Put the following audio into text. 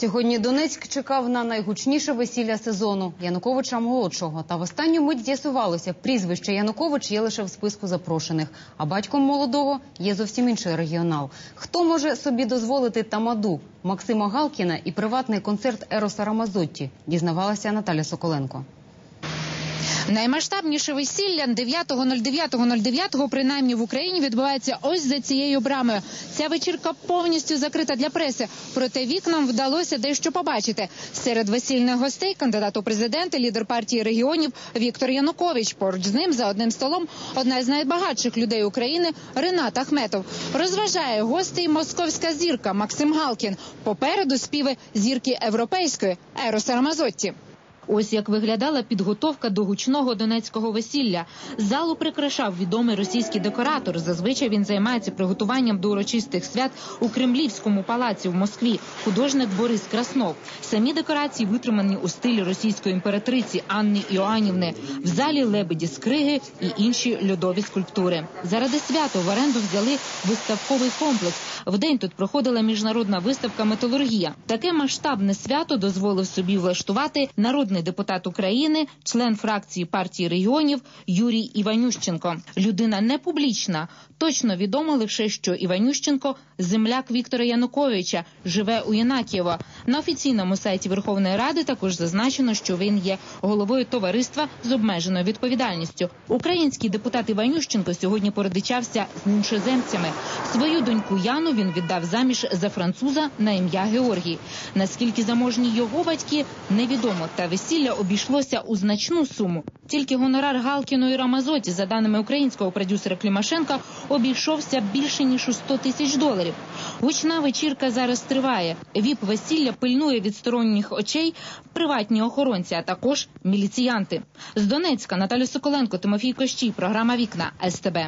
Сьогодні Донецьк чекав на найгучніше весілля сезону Януковича молодшого. Та в останню мить з'ясувалося, прізвище Янукович є лише в списку запрошених. А батьком молодого є зовсім інший регіонал. Хто може собі дозволити тамаду Максима Галкіна і приватний концерт Ероса Рамазотті? Дізнавалася Наталя Соколенко. Наймасштабніше весілля 9.09.09 принаймні в Україні відбувається ось за цією брамою. Ця вечірка повністю закрита для преси. Проте вікнам вдалося дещо побачити. Серед весільних гостей кандидат у президенти, лідер партії регіонів Віктор Янукович. Поруч з ним за одним столом одна з найбагатших людей України Ренат Ахметов. Розважає гостей московська зірка Максим Галкін. Попереду співи зірки європейської Ероса Рамазотті. Ось як виглядала підготовка до гучного донецького весілля. Залу прикрашав відомий російський декоратор. Зазвичай він займається приготуванням до урочистих свят у Кремлівському палаці в Москві. Художник Борис Краснов. Самі декорації витримані у стилі російської імператриці Анни Іоанівни. В залі лебеді з криги і інші льодові скульптури. Заради свято в оренду взяли виставковий комплекс. Вдень тут проходила міжнародна виставка Металургія. Таке масштабне свято дозволив собі влаштувати народний депутат України, член фракції партії регіонів Юрій Іванющенко. Людина не публічна. Точно відомо лише, що Іванющенко земляк Віктора Януковича, живе у Янакієво. На офіційному сайті Верховної Ради також зазначено, що він є головою товариства з обмеженою відповідальністю. Український депутат Іванющенко сьогодні породичався з іншоземцями. Свою доньку Яну він віддав заміж за француза на ім'я Георгій. Наскільки заможні його батьки, невідомо. Та весілля обійшлося у значну суму. Тільки гонорар Галкіну і Рамазоті, за даними українського продюсера Клімашенка, обійшовся більше ніж у 100 тисяч доларів. Гучна вечірка зараз триває. Віп весілля пильнує від сторонніх очей приватні охоронці, а також міліціянти. З Донецька Наталя Соколенко, Тимофій Кощій, програма Вікна СТБ.